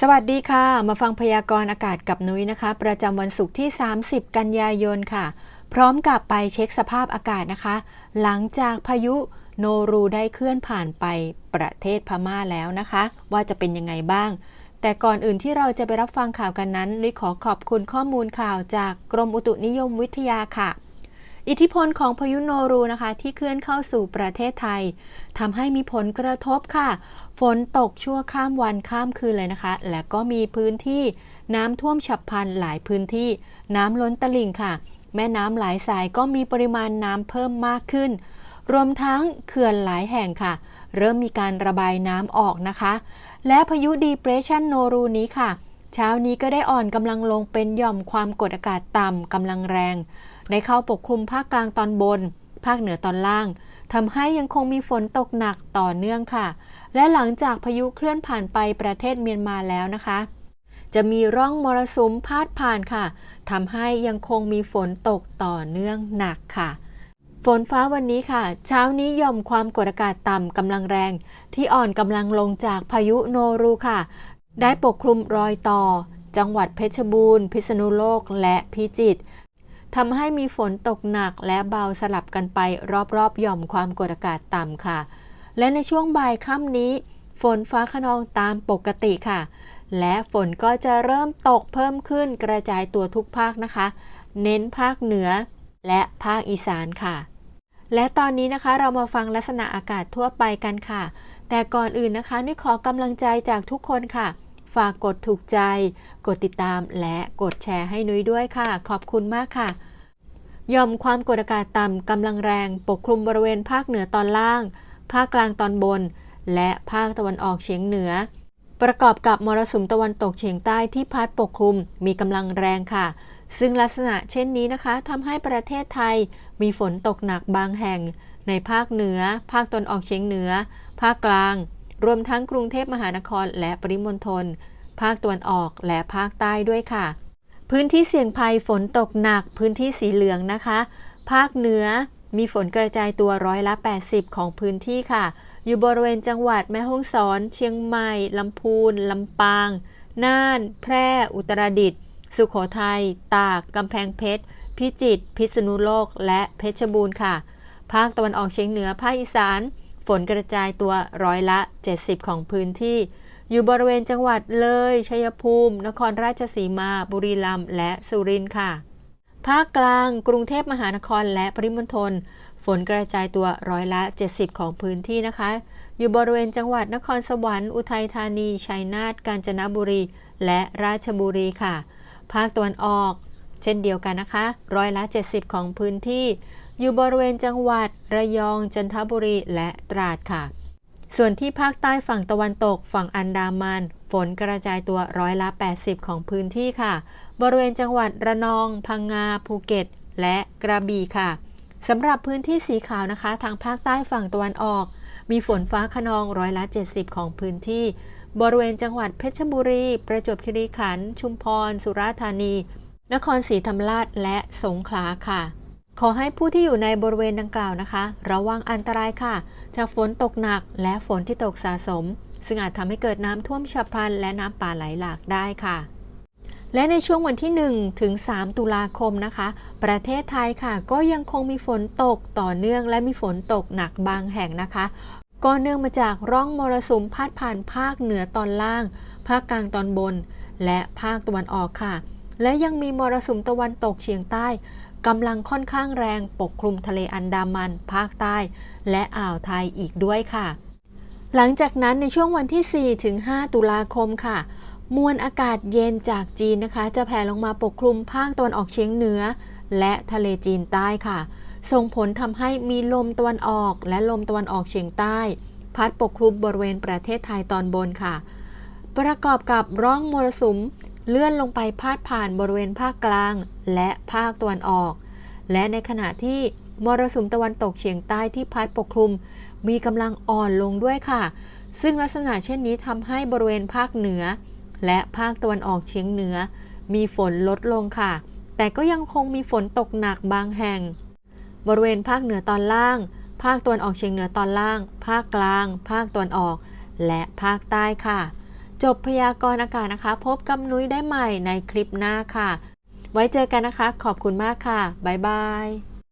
สวัสดีค่ะ มาฟังพยากรณ์อากาศกับนุ้ยนะคะ ประจำวันศุกร์ที่ 30 กันยายนค่ะ พร้อมกับไปเช็คสภาพอากาศนะคะ หลังจากพายุโนรูได้เคลื่อนผ่านไปประเทศพม่าแล้วนะคะ ว่าจะเป็นยังไงบ้าง แต่ก่อนอื่นที่เราจะไปรับฟังข่าวกันนั้นนุ้ยขอขอบคุณข้อมูลข่าวจากกรมอุตุนิยมวิทยาค่ะ อิทธิพลของพายุโนรูนะคะที่เคลื่อนเข้าสู่ประเทศไทยทำให้มีผลกระทบค่ะ ฝนตกชั่วข้ามวันข้ามคืนเลยนะคะ และก็มีพื้นที่น้ำท่วมฉับพลันหลายพื้นที่ น้ำล้นตลิ่งค่ะ แม่น้ำหลายสายก็มีปริมาณน้ำเพิ่มมากขึ้น รวมทั้งเขื่อนหลายแห่งค่ะ เริ่มมีการระบายน้ำออกนะคะ และพายุดีเปรสชันโนรูนี้ค่ะ เช้านี้ก็ได้อ่อนกำลังลงเป็นหย่อมความกดอากาศต่ำกำลังแรง ได้เข้าปกคลุมภาคกลางตอนบน ภาคเหนือตอนล่างทำให้ยังคงมีฝนตกหนักต่อเนื่องค่ะ และหลังจากพายุเคลื่อนผ่านไปประเทศเมียนมาแล้วนะคะ จะมีร่องมรสุมพาดผ่านค่ะทำให้ยังคงมีฝนตกต่อเนื่องหนักค่ะฝนฟ้าวันนี้ค่ะ เช้านี้ย่อมความกดอากาศต่ำกำลังแรง ที่อ่อนกำลังลงจากพายุโนรูค่ะ ได้ปกคลุมรอยต่อ จังหวัดเพชรบูรณ์ พิษณุโลกและพิจิตรทำให้มีฝนตกหนักและเบาสลับกันไปรอบๆหย่อมความกดอากาศต่ำค่ะ และในช่วงบ่ายค่ำนี้ ฝนฟ้าขนองตามปกติค่ะ และฝนก็จะเริ่มตกเพิ่มขึ้นกระจายตัวทุกภาคนะคะ เน้นภาคเหนือและภาคอีสานค่ะ และตอนนี้นะคะเรามาฟังลักษณะอากาศทั่วไปกันค่ะ แต่ก่อนอื่นนะคะนุ้ยขอกำลังใจจากทุกคนค่ะ ฝากกดถูกใจ กดติดตามและกดแชร์ให้นุ้ยด้วยค่ะ ขอบคุณมากค่ะยอมความกดอากาศต่ำกำลังแรงปกคลุมบริเวณภาคเหนือตอนล่าง ภาคกลางตอนบน และภาคตะวันออกเฉียงเหนือ ประกอบกับมรสุมตะวันตกเฉียงใต้ที่พัดปกคลุมมีกำลังแรงค่ะ ซึ่งลักษณะเช่นนี้นะคะทำให้ประเทศไทยมีฝนตกหนักบางแห่ง ในภาคเหนือ ภาคตะวันออกเฉียงเหนือ ภาคกลาง รวมทั้งกรุงเทพมหานครและปริมณฑล ภาคตะวันออกและภาคใต้ด้วยค่ะ พื้นที่เสี่ยงภัยฝนตกหนัก พื้นที่สีเหลืองนะคะ ภาคเหนือมีฝนกระจายตัวร้อยละ 80 ของพื้นที่ค่ะ อยู่บริเวณจังหวัดแม่ฮ่องสอน เชียงใหม่ ลำพูน ลำปาง น่าน แพร่ อุตรดิตถ์ สุโขทัย ตาก กำแพงเพชร พิจิตร พิษณุโลก และเพชรบูรณ์ค่ะ ภาคตะวันออกเฉียงเหนือ ภาคอีสาน ฝนกระจายตัวร้อยละ 70 ของพื้นที่ อยู่บริเวณจังหวัดเลย ชัยภูมิ นครราชสีมา บุรีรัมย์และสุรินทร์ค่ะ ภาคกลาง กรุงเทพมหานครและปริมณฑลฝนกระจายตัวร้อยละ 70 ของพื้นที่นะคะ อยู่บริเวณจังหวัดนครสวรรค์ อุทัยธานี ชัยนาท กาญจนบุรี และราชบุรีค่ะ ภาคตะวันออก เช่นเดียวกันนะคะ ร้อยละ 70 ของพื้นที่ อยู่บริเวณจังหวัด ระยอง จันทบุรีและตราดค่ะ ส่วนที่ภาคใต้ฝั่งตะวันตก ฝั่งอันดามัน ฝนกระจายตัวร้อยละ 80 ของพื้นที่ค่ะ บริเวณจังหวัดระนอง พังงา ภูเก็ต และกระบี่ค่ะสำหรับพื้นที่สีขาวนะคะ ทางภาคใต้ฝั่งตะวันออก มีฝนฟ้าขนองร้อยละ 70 ของพื้นที่ บริเวณจังหวัดเพชรบุรี ประจวบคีรีขันธ์ชุมพร สุราษฎร์ธานี นครศรีธรรมราชและสงขลาค่ะ ขอให้ผู้ที่อยู่ในบริเวณดังกล่าวนะคะ ระวังอันตรายค่ะ จากฝนตกหนักและฝนที่ตกสะสม ซึ่งอาจทำให้เกิดน้ำท่วมฉับพลัน และน้ำป่าไหลหลากได้ค่ะ และในช่วงวันที่ 1 ถึง 3 ตุลาคมนะคะ ประเทศไทยค่ะ ก็ยังคงมีฝนตกต่อเนื่องและมีฝนตกหนักบางแห่งนะคะก็เนื่องมาจากร่องมรสุมพาดผ่านภาคเหนือตอนล่าง ภาคกลางตอนบน และภาคตะวันออกค่ะ และยังมีมรสุมตะวันตกเฉียงใต้ กำลังค่อนข้างแรงปกคลุมทะเลอันดามัน ภาคใต้ และอ่าวไทยอีกด้วยค่ะ หลังจากนั้นในช่วงวันที่ 4 ถึง 5 ตุลาคมค่ะ มวลอากาศเย็นจากจีนนะคะ จะแผ่ลงมาปกคลุมภาคตะวันออกเฉียงเหนือ และทะเลจีนใต้ค่ะ ส่งผลทำให้มีลมตะวันออก และลมตะวันออกเฉียงใต้ พัดปกคลุมบริเวณประเทศไทยตอนบนค่ะ ประกอบกับร่องมรสุม เลื่อนลงไปพาดผ่านบริเวณภาคกลาง และภาคตะวันออก และในขณะที่มรสุมตะวันตกเฉียงใต้ที่พัดปกคลุม มีกำลังอ่อนลงด้วยค่ะ ซึ่งลักษณะเช่นนี้ทำให้บริเวณภาคเหนือ และภาคตะวันออกเฉียงเหนือ มีฝนลดลงค่ะ แต่ก็ยังคงมีฝนตกหนักบางแห่ง บริเวณภาคเหนือตอนล่าง ภาคตะวันออกเฉียงเหนือตอนล่าง ภาคกลาง ภาคตะวันออก และภาคใต้ค่ะ จบพยากรณ์อากาศนะคะ พบกับนุ้ยได้ใหม่ในคลิปหน้าค่ะ ไว้เจอกันนะคะ ขอบคุณมากค่ะ บ๊ายบาย